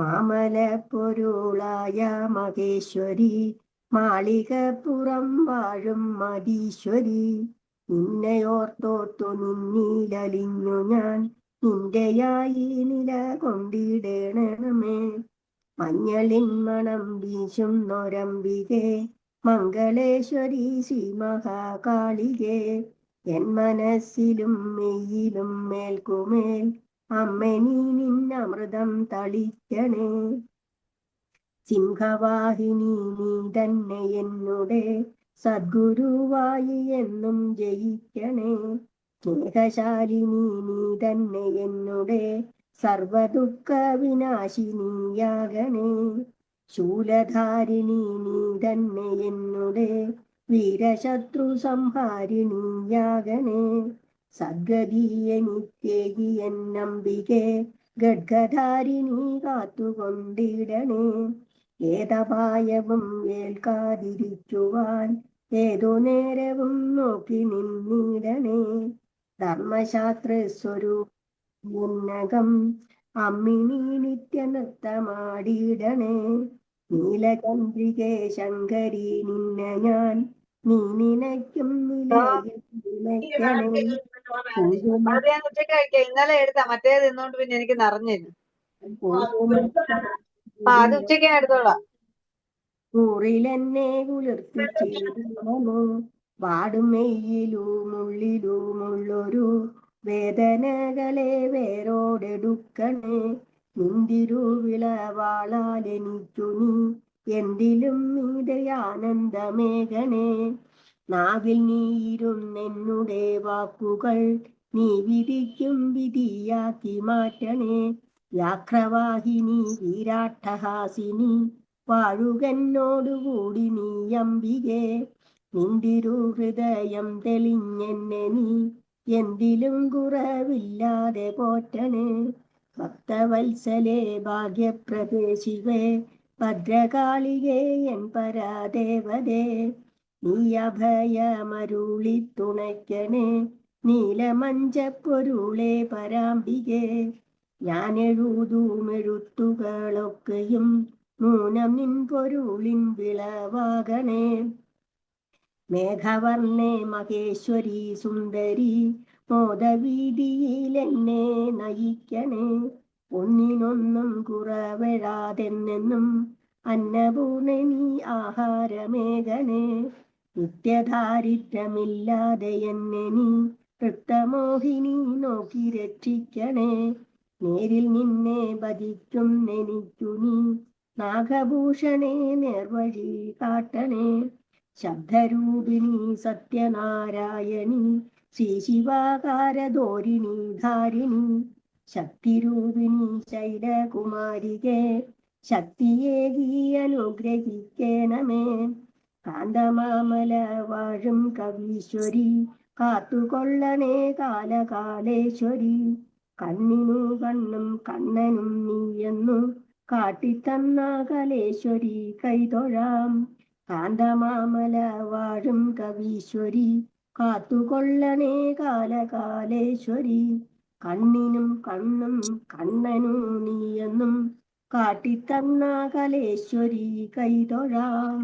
മാമലപ്പൊരുളായ മഹേശ്വരി മാളികപ്പുറം വാഴും മതീശ്വരി നിന്നെയോർത്തോർത്തു നിന്നിലലിഞ്ഞു ഞാൻ നിന്റെയായി നില കൊണ്ടിടണമേ. മഞ്ഞളിൻ മണം വീശും നൊരമ്പികേ മംഗളേശ്വരി ശ്രീ മഹാകാളികേ എൻ മനസ്സിലും മെയ്യിലും മേൽക്കുമേൽ അമ്മനി നിന്നമൃതം തളിക്കണേ. സിംഹവാഹിനി നീ തന്നെ എന്നുടെ സദ്ഗുരുവായി എന്നും ജയിക്കണേ. സ്നേഹശാലിനി നീ തന്നെ എന്നുടെ സർവദുഃഖ വിനാശിനിയാകണേ ശൂലധാരിണി നീ തന്നെ എന്നുടെ വീരശത്രു സംഹാരിണിയാകണേ സദ്ഗതി എനിക്കേകി നമ്പികെ ഗഡ്ഗധാരിണി കാത്തുകൊണ്ടിടണേ. ഏതപായവും ഏൽക്കാതിരിക്കുവാൻ ഏതു നേരവും നോക്കി നിന്നിടണേ. ധർമ്മശാസ്ത്ര സ്വരൂപം അമ്മിണി നിത്യനൃത്തമാടിയിടണേ നീലചന്ദ്രികെ ശങ്കരി നിന്നെ ഞാൻ നീ കഴിക്കാം. ഇന്നലെ എടുത്താ. മറ്റേ തിന്നോണ്ട് പിന്നെ എനിക്ക് നിറഞ്ഞില്ല. ആ അത് ഉച്ചയ്ക്ക് എടുത്തോളാം. കൂറിലെന്നെ കുളിർപ്പിച്ചിരുന്നു. വാടും മെയ്യിലുമുള്ളിലുമുള്ളൊരു വേദനകളെ വേരോടെടുക്കണേ. നിന്തിരുവിളവാളാലെനിക്കു നീ എന്തിലും നീതയാനന്ദമേഘണേ നാവിൽ നീയിരുന്നെന്നുടെ വാക്കുകൾ നീ വിധിക്കും വിധിയാക്കി മാറ്റണേ. വ്യാഘ്രവാഹിനി വീരാട്ടഹാസിനി വാഴുകന്നോടുകൂടി നീ അമ്പികെ. നിന്തിരു ഹൃദയം തെളിഞ്ഞെന്നെ നീ എന്തിലും കുറവില്ലാതെ പോറ്റണേ. ഭക്തവത്സലേ ഭാഗ്യപ്രദേശിവേ ഭദ്രകാളികേ എൻ പരാദേവതേ നീ അഭയമരുളി തുണയ്ക്കണേ നീലമഞ്ചപ്പൊരുളെ പരാമ്പികേ. ഞാൻ എഴുതും മൂനം നിൻ പൊരുളിൻ വിളവാകണേ. മേഘവർണേ മഹേശ്വരി സുന്ദരി മോദവീതിയിൽ എന്നെ നയിക്കണേ. ഒന്നിനൊന്നും കുറവിടാതെന്നെന്നും അന്നപൂർണ നീ ആഹാരമേകനെ. നിത്യദാരിദ്ര്യമില്ലാതെ എന്നെ നീ വൃത്തമോഹിനി നോക്കി രക്ഷിക്കണേ. നേരിൽ നിന്നെ ഭജിക്കും എനിക്കു നീ നാഗഭൂഷണേ നേർവഴി കാട്ടണേ. ശബ്ദരൂപിണി സത്യനാരായണി ശ്രീ ധാരിണി ശക്തിരൂപിണി ശൈലകുമാരികെ ശക്തിയേകി അനുഗ്രഹിക്കേണമേ. കാന്തമാമല വാഴും കവീശ്വരി കാത്തുകൊള്ളണേ കാലകാലേശ്വരി. കണ്ണിനു കണ്ണും കണ്ണനും നീയെന്നു കാട്ടിത്തന്ന കലേശ്വരി കൈതൊഴാം. കാന്തമാമല വാഴും കവീശ്വരി കാത്തുകൊള്ളണേ കാലകാലേശ്വരി. കണ്ണിനും കണ്ണും കണ്ണനു നീയെന്നും കാട്ടിത്തന്ന കലേശ്വരി കൈതൊഴാം.